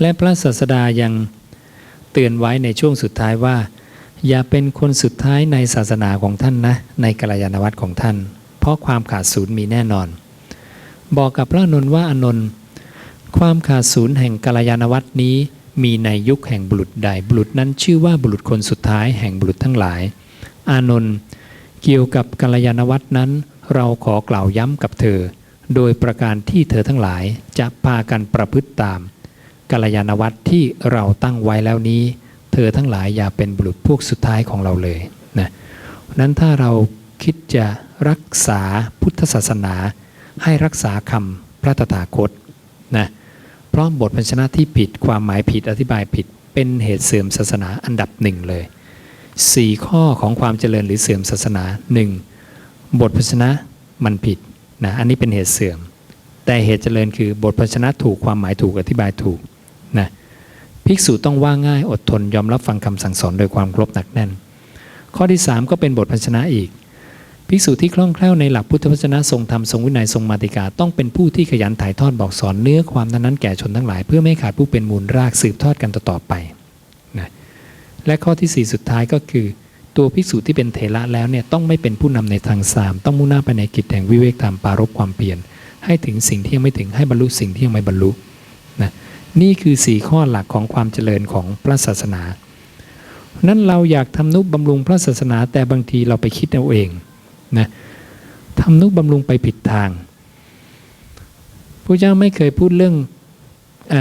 และพระศาสดายังเตือนไว้ในช่วงสุดท้ายว่า อย่าเป็นคนสุดท้ายในศาสนาของท่านนะ ในกัลยาณวัตรของท่าน เพราะความขาดศูนย์มีแน่นอน บอกกับพระนนท์ว่าอนนท์ความขาดศูนย์แห่งกัลยาณวัตรนี้มีในยุคแห่งบุรุษใดบุรุษนั้นชื่อว่าบุรุษคนสุดท้ายแห่งบุรุษทั้งหลาย อานนท์เกี่ยวกับกัลยาณวัตรนั้น เราขอกล่าวย้ำกับเธอ โดยประการที่เธอทั้งหลายจะพากันประพฤติตาม กัลยาณวัตรที่เราตั้งไว้แล้วนี้ เธอทั้งหลายอย่าเป็นบุรุษพวกสุดท้ายของเราเลยนะนั้นถ้าเราคิดจะรักษาพุทธศาสนา ให้รักษาคำพระตถาคตนะเพราะบทพันชนะที่ผิดความหมายผิดอธิบายผิด เป็นเหตุเสื่อมศาสนาอันดับหนึ่งเลย4ข้อของความเจริญหรือเสื่อมศาสนา 1. บทพันชนะมันผิดนะอันนี้เป็นเหตุเสื่อม แต่เหตุเจริญคือบทพันชนะถูกความหมายถูกอธิบายถูก ภิกษุต้องว่าง่ายอดทนยอมรับฟังคำสั่งสอนโดยความครพหนักแน่น ข้อที่ 3 ก็เป็นบทพันชนะอีก ภิกษุที่คล่องแคล่วในหลักพุทธวจนะทรงธรรมทรงวินัยทรงมาติกา ต้องเป็นผู้ที่ขยันถ่ายทอดบอกสอนเนื้อความนั้นแก่ชนทั้งหลาย เพื่อไม่ขาดผู้เป็นมูลรากสืบทอดกันต่อๆไปนะและข้อทีสี่4 สุดท้ายก็คือ ตัวภิกษุที่เป็นเถระแล้วเนี่ยต้องไม่เป็นผู้นำในทางสามต้องมุ่งหน้าไปในกิจแห่งวิเวกธรรมปารบความเพียรให้ถึงสิ่งที่ยังไม่ถึงให้บรรลุสิ่งที่ยังไม่บรรลุ นี่คือ4ข้อหลักของความเจริญของพระศาสนา นั้นเราอยากทำนุบำรุงพระศาสนาแต่บางทีเราไปคิดเอาเองนะทำนุบำรุงไปผิดทางพระเจ้าไม่เคยพูดเรื่องอ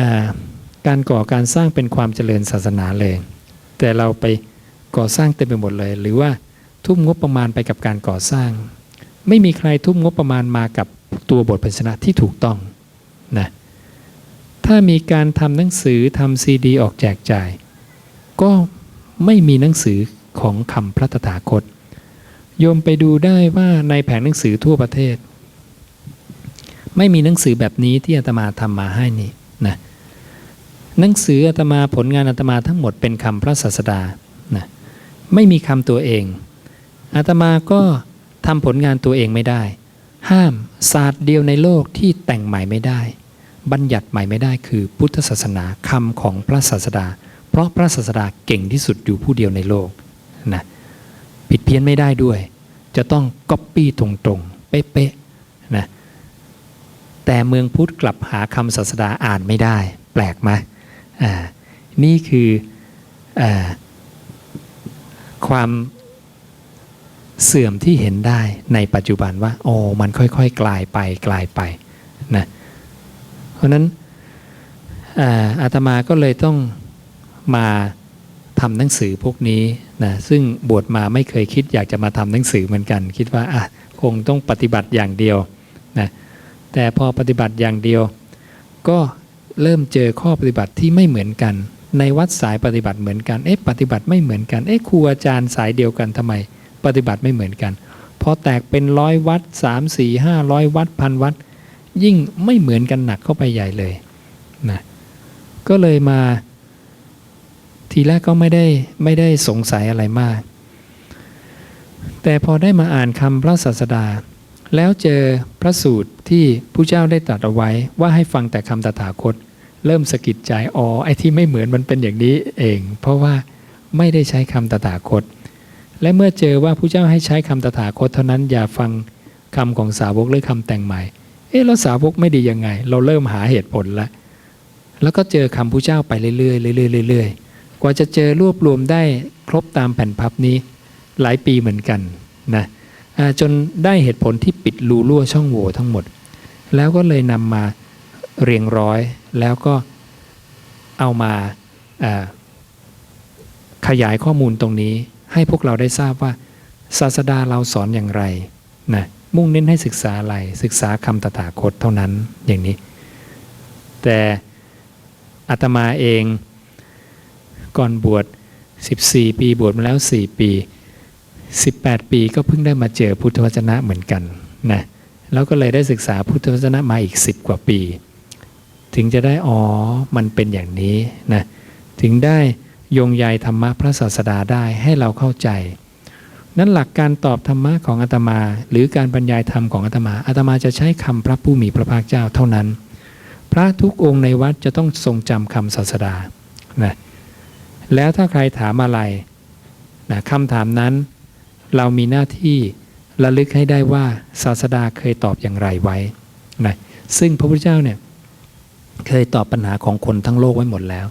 การก่อการสร้างเป็นความเจริญศาสนาเลย แต่เราไปก่อสร้างเต็มไปหมดเลย หรือว่าทุ่มงบประมาณไปกับการก่อสร้าง ไม่มีใครทุ่มงบประมาณมากับตัวบทพันชนะที่ถูกต้องนะ ถ้ามีการทำหนังสือทำซีดี ออกแจกจ่าย ก็ไม่มีหนังสือของคำพระตถาคต โยมไปดูได้ว่าในแผงหนังสือทั่วประเทศ ไม่มีหนังสือแบบนี้ที่อาตมาทำมาให้นี่นะหนังสืออาตมาผลงานอาตมาทั้งหมดเป็นคำพระศาสดานะไม่มีคำตัวเอง อาตมาก็ทำผลงานตัวเองไม่ได้ ห้ามศาสตร์เดียวในโลกที่แต่งใหม่ไม่ได้ บัญญัติใหม่ไม่ได้คือพุทธศาสนาคำของพระศาสดา เพราะพระศาสดาเก่งที่สุดอยู่ผู้เดียวในโลกนะผิดเพี้ยนไม่ได้ด้วย จะต้องก๊อปปี้ตรงๆ เป๊ะๆนะแต่เมืองพุทธกลับหาคำศาสดาอ่านไม่ได้ แปลกไหมอ่านี่คืออความเสื่อมที่เห็นได้ในปัจจุบันว่า โอ้มันค่อยๆ กลายไปกลายไปนะ เพราะนั้นอาตมาก็เลยต้องมาทำหนังสือพวกนี้นะซึ่งบวชมาไม่เคยคิดอยากจะมาทำหนังสือเหมือนกัน คิดว่าอะคงต้องปฏิบัติอย่างเดียวนะแต่พอปฏิบัติอย่างเดียว ก็เริ่มเจอข้อปฏิบัติที่ไม่เหมือนกัน ในวัดสายปฏิบัติเหมือนกันเอ๊ะปฏิบัติไม่เหมือนกันเอ๊ะครูอาจารย์สายเดียวกันทำไม ปฏิบัติไม่เหมือนกันพอแตกเป็นร้อยวัดสามสี่ห้าร้อยวัดพันวัด ยิ่งไม่เหมือนกันหนักเข้าไปใหญ่เลยนะก็เลยมา ทีแรกก็ไม่ได้ไม่ได้สงสัยอะไรมาก แต่พอได้มาอ่านคำพระศาสดา แล้วเจอพระสูตรที่ผู้เจ้าได้ตรัสเอาไว้ว่าให้ฟังแต่คำตถาคต เริ่มสะกิดใจอ๋อไอ้ที่ไม่เหมือนมันเป็นอย่างนี้เอง เพราะว่าไม่ได้ใช้คำตถาคต และเมื่อเจอว่าผู้เจ้าให้ใช้คำตถาคตเท่านั้นอย่าฟังคำของสาวกหรือคำแต่งใหม่ เอ๊ะแล้วสาวกไม่ดียังไง เราเริ่มหาเหตุผลแล้วแล้วก็เจอคำผู้เจ้าไปเรื่อยๆเรื่อยๆเรื่อยๆกว่าจะเจอรวบรวมได้ครบตามแผ่นพับนี้หลายปีเหมือนกันนะจนได้เหตุผลที่ปิดรูรั่วช่องโหว่ทั้งหมด แล้วก็เลยนำมาเรียงร้อยแล้วก็เอามาขยายข้อมูลตรงนี้ ให้พวกเราได้ทราบว่าศาสดาเราสอนอย่างไรนะ มุ่งเน้นให้ศึกษาอะไรศึกษาคำตถาคตเท่านั้นอย่างนี้ แต่อาตมาเองก่อนบวช 14 ปีบวชมาแล้ว 4 ปี 18 ปีก็เพิ่งได้มาเจอพุทธวจนะเหมือนกันนะแล้วก็เลยได้ศึกษาพุทธวจนะมาอีก 10 กว่าปี ถึงจะได้อ๋อมันเป็นอย่างนี้นะถึงได้โยงใยธรรมะพระศาสดาได้ให้เราเข้าใจ นั้นหลักการตอบธรรมะของอาตมา หรือการบรรยายธรรมของอาตมาอาตมาจะใช้คำพระผู้มีพระภาคเจ้าเท่านั้น พระทุกองค์ในวัดจะต้องทรงจำคำศาสดานะแล้วถ้าใครถามอะไรนะคำถามนั้น เรามีหน้าที่ระลึกให้ได้ว่าศาสดาเคยตอบอย่างไรไว้นะซึ่งพระพุทธเจ้าเนี่ยเคยตอบปัญหาของคนทั้งโลกไว้หมดแล้ว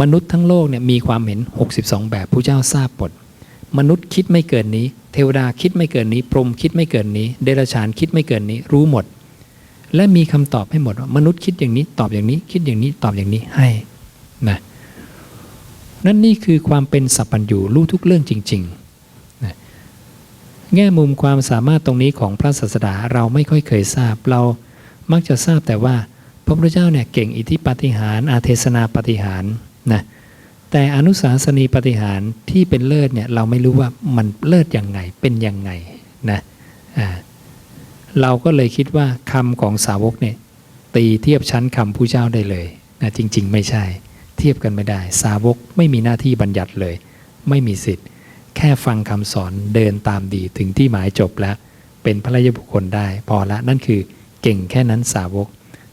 มนุษย์ทั้งโลกเนี่ยมีความเห็น 62 แบบผู้เจ้าทราบหมด มนุษย์คิดไม่เกินนี้ เทวดาคิดไม่เกินนี้ พรหมคิดไม่เกินนี้ เดรัจฉานคิดไม่เกินนี้ รู้หมด และมีคำตอบให้หมดว่ามนุษย์คิดอย่างนี้ ตอบอย่างนี้ คิดอย่างนี้ตอบอย่างนี้ให้นะนั่นนี่คือความเป็นสัพพัญญูรู้ทุกเรื่องจริงๆนะแง่มุมความสามารถตรงนี้ของพระศาสดาเราไม่ค่อยเคยทราบ เรามักจะทราบแต่ว่าพระพุทธเจ้าเนี่ยเก่งอิทธิปาฏิหารย์อาเทศนาปาฏิหารย์นะ แต่อนุสาสนีปฏิหารที่เป็นเลิศเนี่ยเราไม่รู้ว่ามันเลิศยังไงเป็นยังไงนะอ่าเราก็เลยคิดว่าคำของสาวกเนี่ยตีเทียบชั้นคำผู้เจ้าได้เลยนะจริง ๆ ไม่ใช่ เทียบกันไม่ได้ สาวกไม่มีหน้าที่บัญญัติเลย ไม่มีสิทธิ์ แค่ฟังคำสอนเดินตามดีถึงที่หมายจบแล้ว เป็นพระยาบุคคลได้ พอละนั่นคือเก่งแค่นั้นสาวก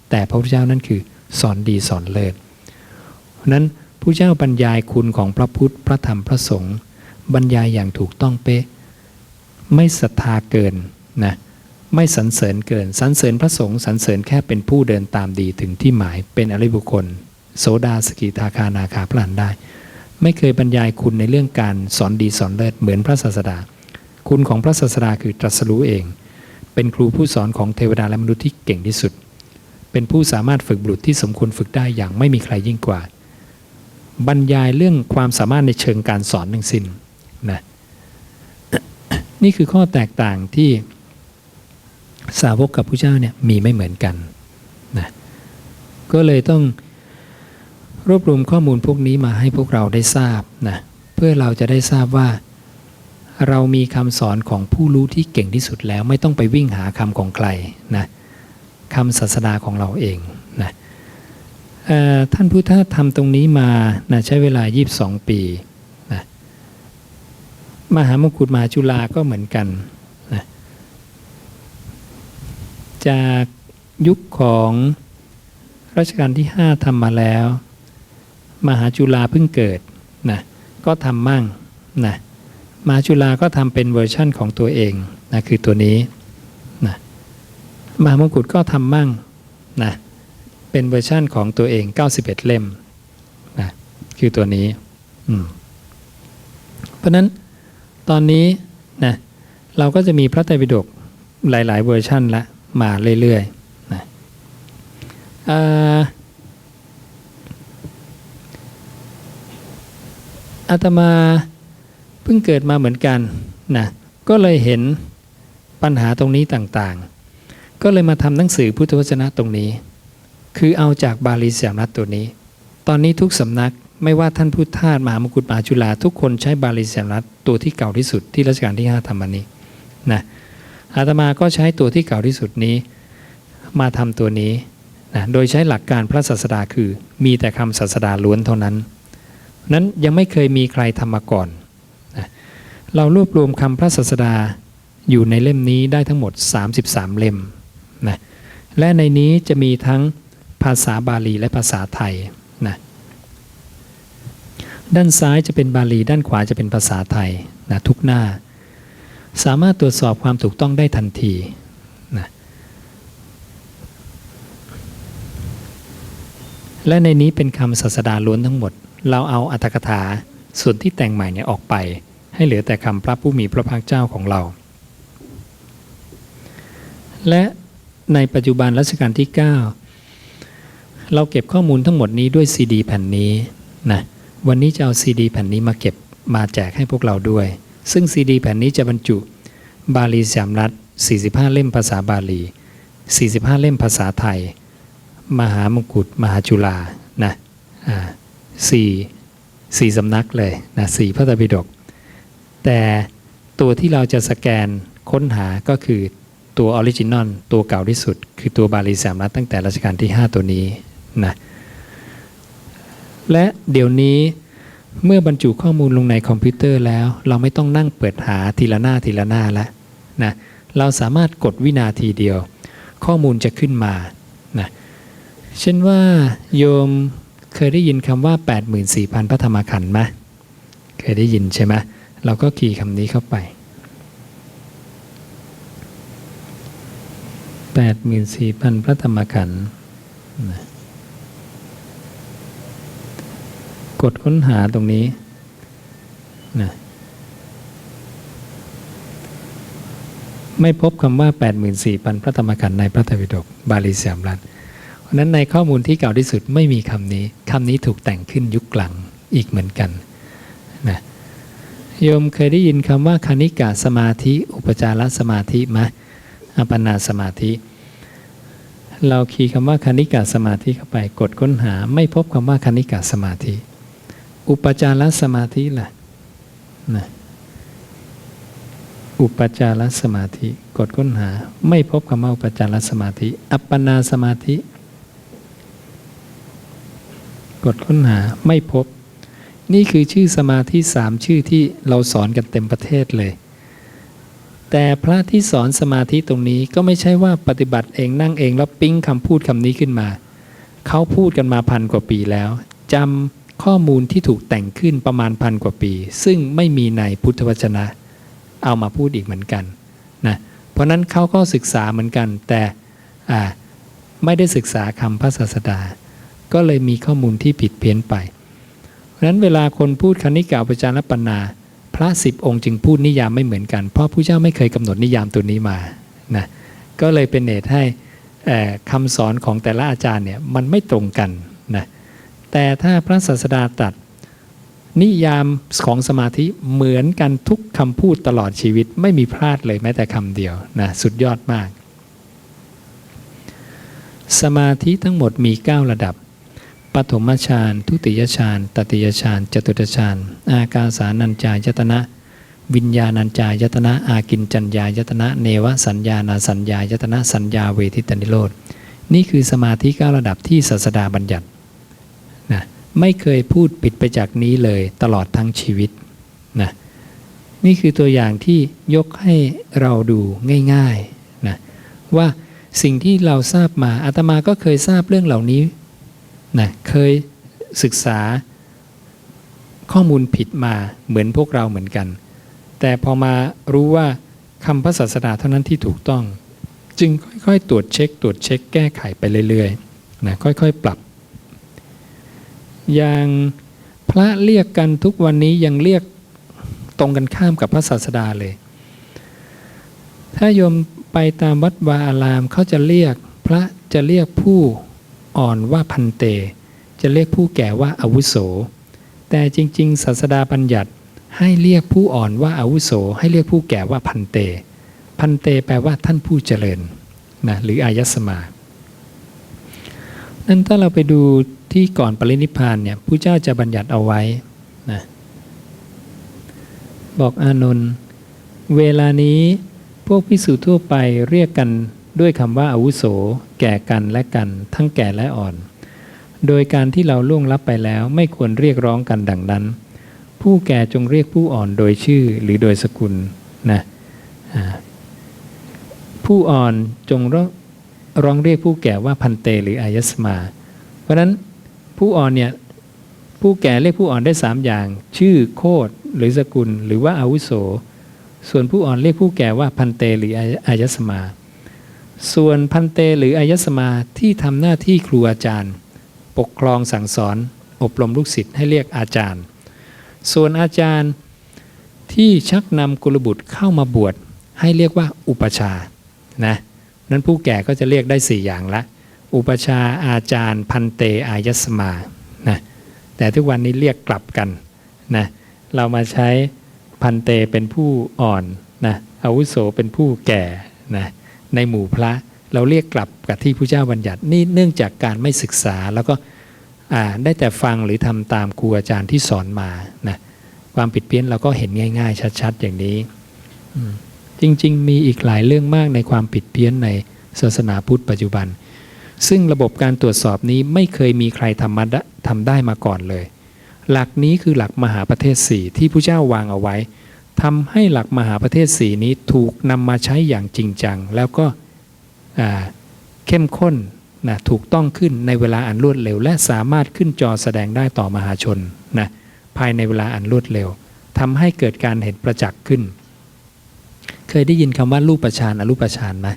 แต่พระพุทธเจ้านั่นคือสอนดีสอนเลิศเพราะนั้น ผู้เจ้าบรรยายคุณของพระพุทธพระธรรมพระสงฆ์บรรยายอย่างถูกต้องเป๊ะ ไม่ศรัทธาเกินนะไม่สรรเสริญเกินสรรเสริญพระสงฆ์สรรเสริญแค่เป็นผู้เดินตามดีถึงที่หมายเป็นอริบุคคล โสดาสกิทาคานาคาพลันได้ ไม่เคยบรรยายคุณในเรื่องการสอนดีสอนเลิศเหมือนพระศาสดา คุณของพระศาสดาคือตรัสรู้เอง เป็นครูผู้สอนของเทวดาและมนุษย์ที่เก่งที่สุด เป็นผู้สามารถฝึกบุตรที่สมควรฝึกได้อย่างไม่มีใครยิ่งกว่า บรรยายเรื่องความสามารถในเชิงการสอนทั้งสิ้นนะนี่คือข้อแตกต่างที่สาวกกับพระเจ้าเนี่ยมีไม่เหมือนกันนะก็เลยต้องรวบรวมข้อมูลพวกนี้มาให้พวกเราได้ทราบนะเพื่อเราจะได้ทราบว่า เรามีคำสอนของผู้รู้ที่เก่งที่สุดแล้ว ไม่ต้องไปวิ่งหาคำของใครนะคำศาสดาของเราเองนะ ท่านพุทธทำตรงนี้มานะใช้เวลา 22 ปีนะมหามงกุฎมหาจุฬาก็เหมือนกันนะจากยุคของรัชกาลที่ 5ทำมาแล้ว มหาจุฬาเพิ่งเกิดนะก็ทำมั่งนะมหาจุฬาก็ทำเป็นเวอร์ชั่นของตัวเองนะคือตัวนี้นะมหามงกุฎก็ทำมั่งนะ เป็นเวอร์ชั่นของตัวเอง 91 เล่มนะคือตัวนี้ เพราะนั้นตอนนี้นะเราก็จะมีพระไตรปิฎกหลาย ๆ เวอร์ชั่นละมาเรื่อยๆนะเอ่ออาตมาเพิ่งเกิดมาเหมือนกันนะก็เลยเห็นปัญหาตรงนี้ต่างๆ ก็เลยมาทำหนังสือพุทธวจนะตรงนี้ คือเอาจากบาลีสยามรัฐตัวนี้ ตอนนี้ทุกสำนักไม่ว่าท่านพุทธทาสมหามกุฎมหาจุฬาทุกคนใช้บาลีสยามรัฐตัวที่เก่าที่สุดที่รัชกาลที่5ทำอันนี้นะอาตมาก็ใช้ตัวที่เก่าที่สุดนี้ มาทำตัวนี้นะโดยใช้หลักการพระศาสดาคือ มีแต่คำศาสดาล้วนเท่านั้น นั้นยังไม่เคยมีใครทำมาก่อนนะเรารวบรวมคำพระศาสดาอยู่ในเล่มนี้ได้ทั้งหมด 33 เล่มนะและในนี้จะมีทั้ง ภาษาบาลีและภาษาไทยนะด้านซ้ายจะเป็นบาลี ด้านขวาจะเป็นภาษาไทยนะทุกหน้า สามารถตรวจสอบความถูกต้องได้ทันทีนะและในนี้เป็นคำศาสดาล้วนทั้งหมด เราเอาอัตถกถาส่วนที่แต่งใหม่เนี่ยออกไป ให้เหลือแต่คำพระผู้มีพระภาคเจ้าของเรา และในปัจจุบันรัชกาลที่ 9 เราเก็บข้อมูลทั้งหมดนี้ด้วยซีดีแผ่นนี้นะวันนี้จะเอาซีดีแผ่นนี้มาเก็บมาแจกให้พวกเราด้วย ซึ่งซีดีแผ่นนี้จะบรรจุบาลีสามรัฐ 45 เล่มภาษาบาลี 45 เล่มภาษาไทย มหามงกุฎมหาจุฬานะอ่าสี่สี่สำนักเลยนะสี่พระตรปิฎกแต่ตัวที่เราจะสแกนค้นหาก็คือตัวออริจินอลตัวเก่าที่สุด คือตัวบาลีสามรัฐตั้งแต่รัชกาลที่ 5 ตัวนี้ นะและเดี๋ยวนี้เมื่อบรรจุข้อมูลลงในคอมพิวเตอร์แล้ว เราไม่ต้องนั่งเปิดหาทีละหน้าทีละหน้าแล้วนะเราสามารถกดวินาทีเดียว ข้อมูลจะขึ้นมานะเช่นว่าโยมเคยได้ยินคำว่า 84,000 พระธรรมขันธ์ไหมเคยได้ยินใช่ไหมเราก็คีย์คำนี้เข้าไป 84,000 พระธรรมขันธ์นะ กดค้นหาตรงนี้นะไม่พบคำว่า 84,000 พระธรรมขันธ์ในพระไตรปิฎกบาลีสามรัฐเพราะนั้นในข้อมูลที่เก่าที่สุดไม่มีคำนี้คำนี้ถูกแต่งขึ้นยุคหลังอีกเหมือนกันนะโยมเคยได้ยินคำว่าคณิกาสมาธิ อุปจารสมาธิไหมอัปปนาสมาธิ เราคีย์คำว่าคณิกาสมาธิเข้าไปกดค้นหา ไม่พบคำว่าคณิกาสมาธิ อุปจารสมาธิล่ะนะอุปจารสมาธิกดค้นหา ไม่พบคำว่าอุปจารสมาธิ อัปปนาสมาธิ กดค้นหาไม่พบ นี่คือชื่อสมาธิสามชื่อที่เราสอนกันเต็มประเทศเลย แต่พระที่สอนสมาธิตรงนี้ก็ไม่ใช่ว่าปฏิบัติเองนั่งเองแล้วปิ๊งคำพูดคำนี้ขึ้นมา เขาพูดกันมาพันกว่าปีแล้วจำ ข้อมูลที่ถูกแต่งขึ้นประมาณพันกว่าปี ซึ่งไม่มีในพุทธวจนะ เอามาพูดอีกเหมือนกันนะเพราะนั้นเขาก็ศึกษาเหมือนกัน แต่ไม่ได้ศึกษาคำพระศาสดา ก็เลยมีข้อมูลที่ผิดเพี้ยนไป เพราะนั้นเวลาคนพูดคณิกาอุปจารปนาพระสิบองค์จึงพูดนิยามไม่เหมือนกัน เพราะผู้เจ้าไม่เคยกำหนดนิยามตัวนี้มานะก็เลยเป็นเหตุให้คำสอนของแต่ละอาจารย์เนี่ยมันไม่ตรงกัน แต่ถ้าพระศาสดาตรัสนิยามของสมาธิเหมือนกันทุกคำพูดตลอดชีวิตไม่มีพลาดเลยแม้แต่คำเดียวนะสุดยอดมาก สมาธิทั้งหมดมี 9 ระดับ ปฐมฌานทุติยฌานตติยฌานจตุตฌานอากาสานัญจายตนะ วิญญาณัญจายตนะอากินจัญญายตนะ เนวสัญญานาสัญญายตนะสัญญาเวทิตนิโรธนี่คือสมาธิ 9 ระดับที่ศาสดาบัญญัติ นะไม่เคยพูดปิดไปจากนี้เลยตลอดทั้งชีวิตนะนี่คือตัวอย่างที่ยกให้เราดูง่ายๆนะว่าสิ่งที่เราทราบมาอาตมาก็เคยทราบเรื่องเหล่านี้นะเคยศึกษาข้อมูลผิดมาเหมือนพวกเราเหมือนกัน แต่พอมารู้ว่าคำพระศาสดาเท่านั้นที่ถูกต้อง จึงค่อยๆ ตรวจเช็ค ตรวจเช็คแก้ไขไปเรื่อยๆนะค่อยๆ ปรับ อย่างพระเรียกกันทุกวันนี้ยังเรียกตรงกันข้ามกับพระศาสดาเลย ถ้าโยมไปตามวัดวาอารามเขาจะเรียกพระจะเรียกผู้อ่อนว่าพันเต จะเรียกผู้แก่ว่าอาวุโส แต่จริง ๆ ศาสดาบัญญัติให้เรียกผู้อ่อนว่าอาวุโส ให้เรียกผู้แก่ว่าพันเต พันเตแปลว่าท่านผู้เจริญนะหรืออายสมา นั้นถ้าเราไปดูที่ก่อนปรินิพานเนี่ยผู้เจ้าจะบัญญัติเอาไว้นะบอกอานนท์เวลานี้พวกพิสูจทั่วไปเรียกกันด้วยคำว่าอาวุโส แก่กันและกัน ทั้งแก่และอ่อน โดยการที่เราล่วงลับไปแล้วไม่ควรเรียกร้องกันดังนั้น ผู้แก่จงเรียกผู้อ่อนโดยชื่อหรือโดยสกุลนะผู้อ่อนจง ร้องเรียกผู้แก่ว่าพันเตหรืออายสมา เพราะฉะนั้นผู้อ่อนเนี่ยผู้แก่เรียกผู้อ่อนได้สามอย่าง ชื่อโคดหรือสกุล หรือว่าอาวุโส ส่วนผู้อ่อนเรียกผู้แก่ว่าพันเตหรืออายสมา ส่วนพันเตหรืออายสมาที่ทำหน้าที่ครูอาจารย์ ปกครองสั่งสอน อบรมลูกศิษย์ให้เรียกอาจารย์ ส่วนอาจารย์ที่ชักนำกุลบุตรเข้ามาบวชให้เรียกว่าอุปชานะ นั้นผู้แก่ก็จะเรียกได้สี่อย่างละ อุปชาอาจารย์ พันเตอายสมานะแต่ทุกวันนี้เรียกกลับกันนะเรามาใช้พันเตเป็นผู้อ่อนนะอาวุโสเป็นผู้แก่นะในหมู่พระเราเรียกกลับกับที่พระเจ้าบัญญัตินี่เนื่องจากการไม่ศึกษาแล้วก็อ่าได้แต่ฟังหรือทำตามครูอาจารย์ที่สอนมานะความผิดเพี้ยนเราก็เห็นง่าย ๆ ชัด ๆ อย่างนี้อืม จริง ๆ มีอีกหลายเรื่องมากในความผิดเพี้ยนในศาสนาพุทธปัจจุบัน ซึ่งระบบการตรวจสอบนี้ไม่เคยมีใครทำมาได้ทำได้มาก่อนเลย หลักนี้คือหลักมหาประเทศสี่ที่พระเจ้าวางเอาไว้ทำให้หลักมหาประเทศสีนี้ถูกนำมาใช้อย่างจริงจัง แล้วก็เข้มข้นนะถูกต้องขึ้นในเวลาอันรวดเร็ว และสามารถขึ้นจอแสดงได้ต่อมหาชนนะภายในเวลาอันรวดเร็วทำให้เกิดการเห็นประจักษ์ขึ้น เคยได้ยินคำว่ารูปฌานอรูปฌานไหม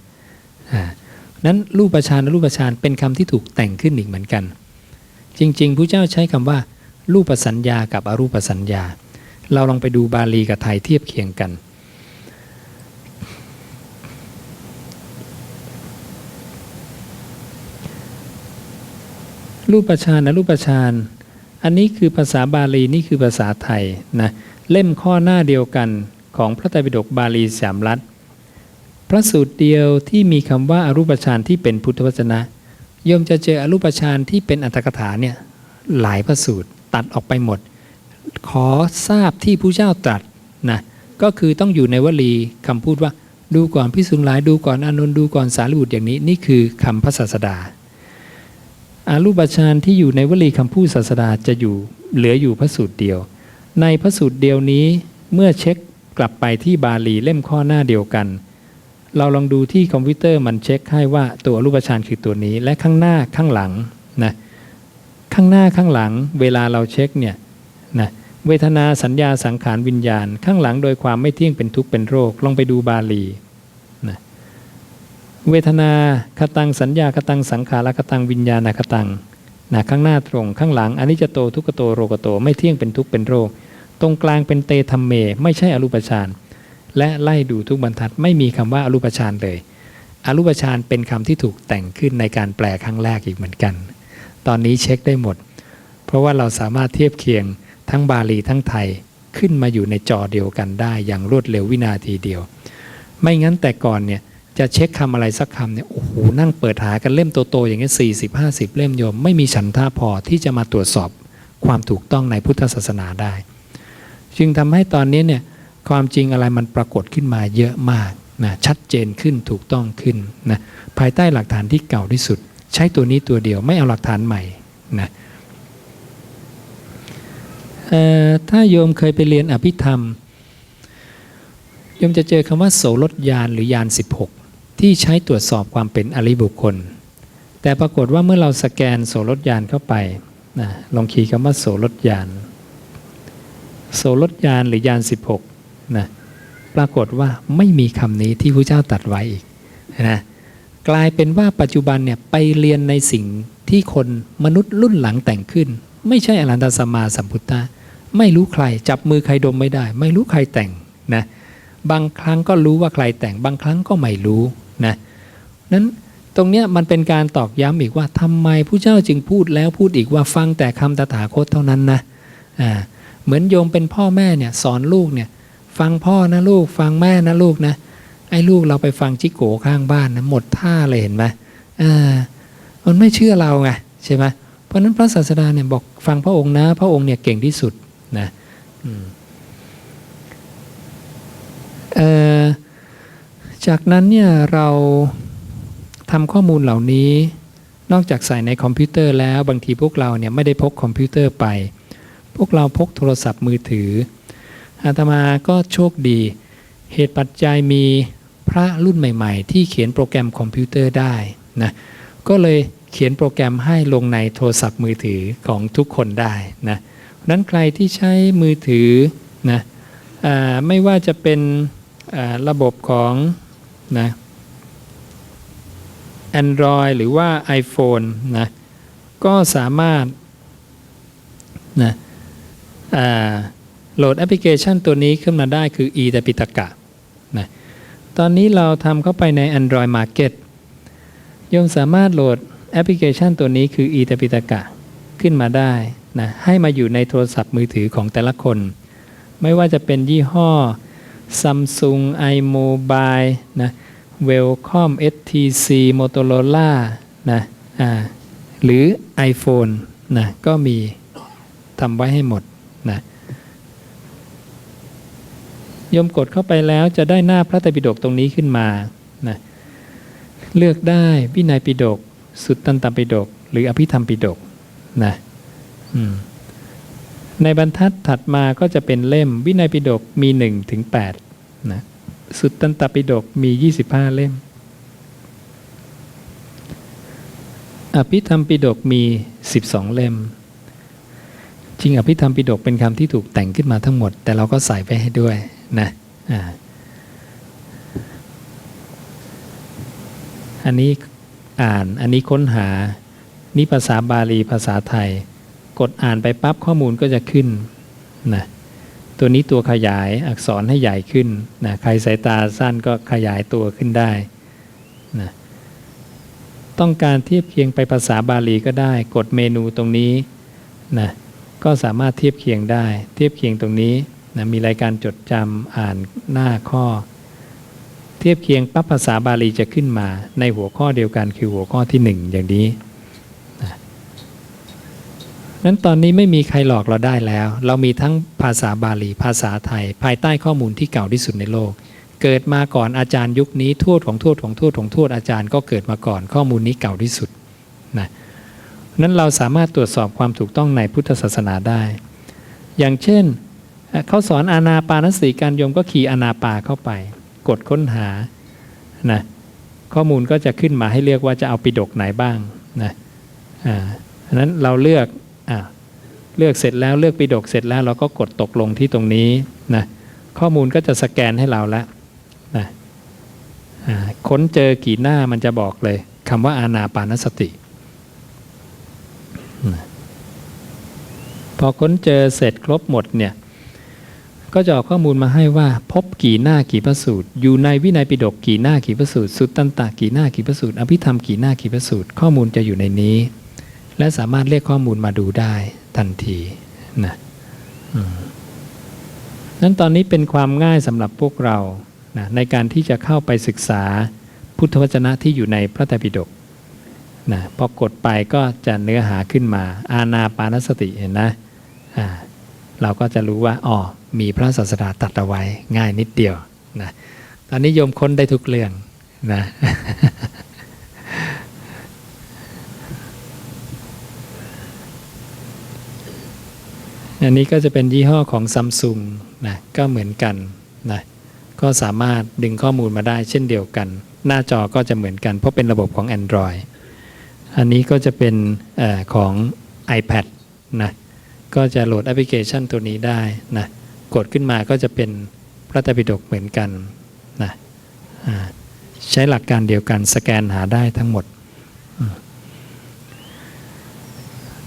อ่านั้นรูปฌานอรูปฌานเป็นคำที่ถูกแต่งขึ้นอีกเหมือนกัน จริงๆพระเจ้าใช้คำว่า รูปสัญญากับอรูปสัญญา เราลองไปดูบาลีกับไทยเทียบเคียงกันรูปฌานอรูปฌานอันนี้คือภาษาบาลีนี่คือภาษาไทยนะเล่มข้อหน้าเดียวกัน ของพระไตรปิฎกบาลีสามรัฐพระสูตรเดียวที่มีคำว่าอารูปฌานที่เป็นพุทธวจนะโยมจะเจออรูปฌานที่เป็นอัตถกถาเนี่ยหลายพระสูตรตัดออกไปหมด ขอทราบที่ผู้เจ้าตรัสนะก็คือต้องอยู่ในวลีคำพูดว่าดูก่อนพิสุงหลายดูก่อนอานนดูก่อนสารีบุตรอย่างนี้นี่คือคำพระศาสดาอารูปฌานที่อยู่ในวลีคำพูดศาสดาจะอยู่เหลืออยู่พระสูตรเดียว ในพระสูตรเดียวนี้เมื่อเช็ค กลับไปที่บาลีเล่มข้อหน้าเดียวกัน เราลองดูที่คอมพิวเตอร์มันเช็คให้ว่าตัวรูปฌานคือตัวนี้ และข้างหน้าข้างหลังนะข้างหน้าข้างหลังเวลาเราเช็คเนี่ยนะเวทนาสัญญาสังขารวิญญาณ ข้างหลังโดยความไม่เที่ยงเป็นทุกข์เป็นโรค ลองไปดูบาลีนะเวทนาคตังสัญญาคตังสังขารคตังวิญญาณคตังนะข้างหน้าตรงข้างหลังอันิจจโตทุกขโตโรกโต ไม่เที่ยงเป็นทุกข์เป็นโรค ตรงกลางเป็นเตธรรมเม ไม่ใช่อรูปฌานและไล่ดูทุกบรรทัดไม่มีคำว่าอรูปฌานเลยอรูปฌานเป็นคำที่ถูกแต่งขึ้นในการแปลครั้งแรกอีกเหมือนกัน ตอนนี้เช็คได้หมด เพราะว่าเราสามารถเทียบเคียงทั้งบาลีทั้งไทยขึ้นมาอยู่ในจอเดียวกันได้อย่างรวดเร็ววินาทีเดียว ไม่งั้นแต่ก่อนเนี่ยจะเช็คคำอะไรสักคำเนี่ยโอ้โหนั่งเปิดหากันเล่มโตๆอย่างเงี้ยสี่สิบห้าสิบเล่มโยม ไม่มีฉันท่าพอที่จะมาตรวจสอบความถูกต้องในพุทธศาสนาได้ จึงทำให้ตอนนี้เนี่ยความจริงอะไรมันปรากฏขึ้นมาเยอะมากนะชัดเจนขึ้นถูกต้องขึ้นนะภายใต้หลักฐานที่เก่าที่สุด ใช้ตัวนี้ตัวเดียวไม่เอาหลักฐานใหม่นะถ้าโยมเคยไปเรียนอภิธรรม โยมจะเจอคำว่าโสรถยานหรือยาน 16 ที่ใช้ตรวจสอบความเป็นอริบุคคล แต่ปรากฏว่าเมื่อเราสแกนโสรถยานเข้าไปนะลองคีย์คำว่าโสรถยาน โสรถยานหรือยาน 16นะปรากฏว่าไม่มีคำนี้ที่พระเจ้าตัดไว้อีกนะกลายเป็นว่าปัจจุบันเนี่ยไปเรียนในสิ่งที่คนมนุษย์รุ่นหลังแต่งขึ้น ไม่ใช่อรันตสัมมาสัมพุทธะไม่รู้ใครจับมือใครดมไม่ได้ ไม่รู้ใครแต่งนะบางครั้งก็รู้ว่าใครแต่ง บางครั้งก็ไม่รู้นะนั้นตรงเนี้ยมันเป็นการตอกย้ำอีกว่าทำไมผู้เจ้าจึงพูดแล้วพูดอีกว่าฟังแต่คำตถาคตเท่านั้นนะอ่า เหมือนโยมเป็นพ่อแม่เนี่ยสอนลูกเนี่ยฟังพ่อนะลูกฟังแม่นะลูกนะไอ้ลูกเราไปฟังจิโกข้างบ้านนะหมดท่าเลยเห็นไหมอ่ามันไม่เชื่อเราไงใช่ไหมเพราะนั้นพระศาสดาเนี่ยบอกฟังพระองค์นะ พระองค์เนี่ยเก่งที่สุดนะจากนั้นเนี่ยเราทำข้อมูลเหล่านี้ นอกจากใส่ในคอมพิวเตอร์แล้วบางทีพวกเราเนี่ยไม่ได้พกคอมพิวเตอร์ไป พวกเราพกโทรศัพท์มือถือ อาตมาก็โชคดี เหตุปัจจัยมีพระรุ่นใหม่ ๆ ที่เขียนโปรแกรมคอมพิวเตอร์ได้นะก็เลยเขียนโปรแกรมให้ลงในโทรศัพท์มือถือของทุกคนได้นะนั้นใครที่ใช้มือถือนะไม่ว่าจะเป็นระบบของนะ Android หรือว่า iPhone นะก็สามารถนะ โหลดแอปพลิเคชันตัวนี้ขึ้นมาได้คือ e ตปิตกะนะตอนนี้เราทำเข้าไปใน Android Market ยงสามารถโหลดแอปพลิเคชันตัวนี้คือ e ตปิตกะขึ้นมาได้นะให้มาอยู่ในโทรศัพท์มือถือของแต่ละคน ไม่ว่าจะเป็นยี่ห้อ Samsung iMobile นะ Welcom STC Motorola นะอ่าหรือ iPhone นะก็มีทำไว้ให้หมด นะยมกดเข้าไปแล้วจะได้หน้าพระไตรปิฎกตรงนี้ขึ้นมานะเลือกได้วินัยปิฎกสุตตันตปิฎกหรืออภิธรรมปิฎกนะในบรรทัดถัดมาก็จะเป็นเล่มวินัยปิฎกมี1ถึง8นะสุตตันตปิฎกมี 25 เล่ม อภิธรรมปิฎกมี 12 เล่ม จริงอภิธรรมปิฎกเป็นคำที่ถูกแต่งขึ้นมาทั้งหมด แต่เราก็ใส่ไปให้ด้วยนะอ่าอันนี้อ่านอันนี้ค้นหานี่ภาษาบาลีภาษาไทย กดอ่านไปปั๊บข้อมูลก็จะขึ้นนะตัวนี้ตัวขยายอักษรให้ใหญ่ขึ้นนะใครสายตาสั้นก็ขยายตัวขึ้นได้นะต้องการเทียบเคียงไปภาษาบาลีก็ได้ กดเมนูตรงนี้นะ ก็สามารถเทียบเคียงได้ เทียบเคียงตรงนี้นะมีรายการจดจำอ่านหน้าข้อ เทียบเคียงปั๊บภาษาบาลีจะขึ้นมา ในหัวข้อเดียวกันคือหัวข้อที่หนึ่งอย่างนี้นั้นตอนนี้ไม่มีใครหลอกเราได้แล้ว เรามีทั้งภาษาบาลี ภาษาไทย ภายใต้ข้อมูลที่เก่าที่สุดในโลก เกิดมาก่อนอาจารย์ยุคนี้โทษของโทษของโทษของโทษอาจารย์ ก็เกิดมาก่อนข้อมูลนี้เก่าที่สุดนะ นั้นเราสามารถตรวจสอบความถูกต้องในพุทธศาสนาได้ อย่างเช่นเขาสอนอานาปานสติการโยมก็คีย์อานาปาเข้าไป กดค้นหานะข้อมูลก็จะขึ้นมาให้เลือกว่าจะเอาปิดกไหนบ้างนะอ่านั้นเราเลือกอะเลือกเสร็จแล้วเลือกปิดกเสร็จแล้วเราก็กดตกลงที่ตรงนี้นะข้อมูลก็จะสแกนให้เราแล้วนะค้นเจอกี่หน้ามันจะบอกเลยคำว่าอานาปานสติ พอค้นเจอเสร็จครบหมดเนี่ยก็จะออกข้อมูลมาให้ว่า พบกี่หน้ากี่พระสูตร อยู่ในวินัยปิฎกกี่หน้ากี่พระสูตร สุตตันตะกี่หน้ากี่พระสูตร อภิธรรมกี่หน้ากี่พระสูตร ข้อมูลจะอยู่ในนี้ และสามารถเรียกข้อมูลมาดูได้ทันทีนะนั้นตอนนี้เป็นความง่ายสำหรับพวกเรานะในการที่จะเข้าไปศึกษาพุทธวจนะที่อยู่ในพระไตรปิฎก นะพอกดไปก็จะเนื้อหาขึ้นมา อาณาปานสติเห็นนะอ่าเราก็จะรู้ว่าอ๋อมีพระศาสดาตัดเอาไว้ง่ายนิดเดียวนะตอนนี้โยมค้นได้ทุกเรื่องนะอันนี้ก็จะเป็นยี่ห้อของซัมซุงนะก็เหมือนกันนะก็สามารถดึงข้อมูลมาได้เช่นเดียวกัน หน้าจอก็จะเหมือนกันเพราะเป็นระบบของ Android อันนี้ก็จะเป็นอของ iPad นะก็จะโหลดแอปพลิเคชันตัวนี้ได้นะกดขึ้นมาก็จะเป็นพระไตรปิฎกเหมือนกันนะใช้หลักการเดียวกันสแกนหาได้ทั้งหมด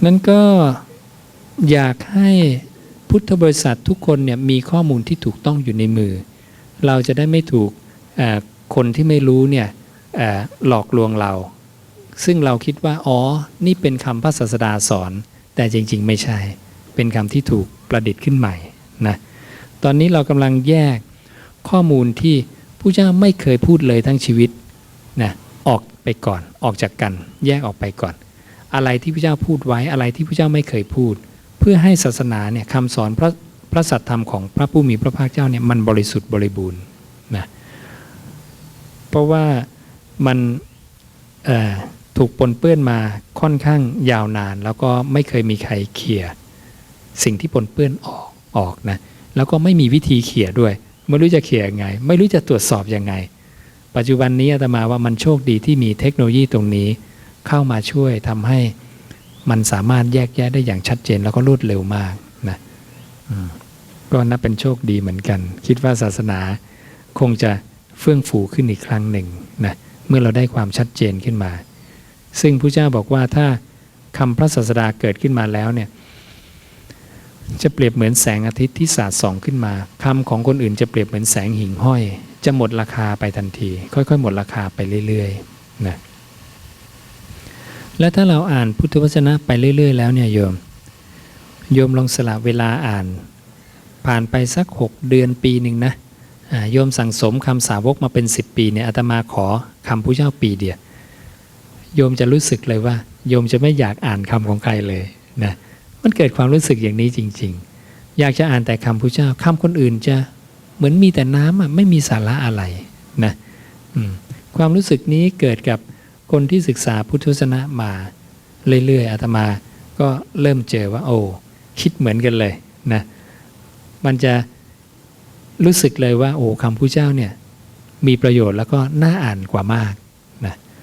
นั่นก็อยากให้พุทธบริษัททุกคนเนี่ยมีข้อมูลที่ถูกต้องอยู่ในมือ เราจะได้ไม่ถูกคนที่ไม่รู้เนี่ยหลอกลวงเรา ซึ่งเราคิดว่า อ๋อ นี่เป็นคำพระศาสดาสอน แต่จริงๆ ไม่ใช่ เป็นคำที่ถูกประดิษฐ์ขึ้นใหม่นะตอนนี้เรากำลังแยกข้อมูลที่ผู้เจ้าไม่เคยพูดเลยทั้งชีวิตนะออกไปก่อนออกจากกัน แยกออกไปก่อน อะไรที่พระเจ้าพูดไว้อะไรที่พระเจ้าไม่เคยพูด เพื่อให้ศาสนาเนี่ยคำสอนพระพระสัตธรรมของพระผู้มีพระภาคเจ้าเนี่ยมันบริสุทธิ์บริบูรณ์นะเพราะว่ามันเอ่อ ถูกปนเปื้อนมาค่อนข้างยาวนาน แล้วก็ไม่เคยมีใครเคลียสิ่งที่ปนเปื้อนออกออกนะแล้วก็ไม่มีวิธีเคลียด้วย ไม่รู้จะเคลียยังไง ไม่รู้จะตรวจสอบยังไง ปัจจุบันนี้อาตมาว่ามันโชคดีที่มีเทคโนโลยีตรงนี้ เข้ามาช่วยทำให้มันสามารถแยกแยะได้อย่างชัดเจนแล้วก็รวดเร็วมากนะก็นับเป็นโชคดีเหมือนกัน คิดว่าศาสนาคงจะเฟื่องฟูขึ้นอีกครั้งหนึ่งนะเมื่อเราได้ความชัดเจนขึ้นมา ซึ่งพระเจ้าบอกว่าถ้าคำพระศาสดาเกิดขึ้นมาแล้วเนี่ยจะเปรียบเหมือนแสงอาทิตย์ที่สาดส่องขึ้นมาคำของคนอื่นจะเปรียบเหมือนแสงหิ่งห้อย จะหมดราคาไปทันที ค่อยๆ หมดราคาไปเรื่อยๆนะและถ้าเราอ่านพุทธวจนะไปเรื่อย ๆ แล้วเนี่ยโยมโยมลองสละเวลาอ่าน ผ่านไปสัก 6 เดือนปีหนึ่งนะโยมสั่งสมคำสาวกมาเป็น 10 ปีเนี่ยอาตมาขอคำผู้เจ้าปีเดียว โยมจะรู้สึกเลยว่า โยมจะไม่อยากอ่านคำของใครเลยนะมันเกิดความรู้สึกอย่างนี้จริง ๆ อยากจะอ่านแต่คำผู้เจ้าคำคนอื่นจะเหมือนมีแต่น้ำอะไม่มีสาระอะไรนะความรู้สึกนี้เกิดกับคนที่ศึกษาพุทธวจนะมาเรื่อยๆอาตมาก็เริ่มเจอว่า โอ้คิดเหมือนกันเลยนะมันจะรู้สึกเลยว่า โอ้คำพุทธเจ้าเนี่ยมีประโยชน์แล้วก็น่าอ่านกว่ามาก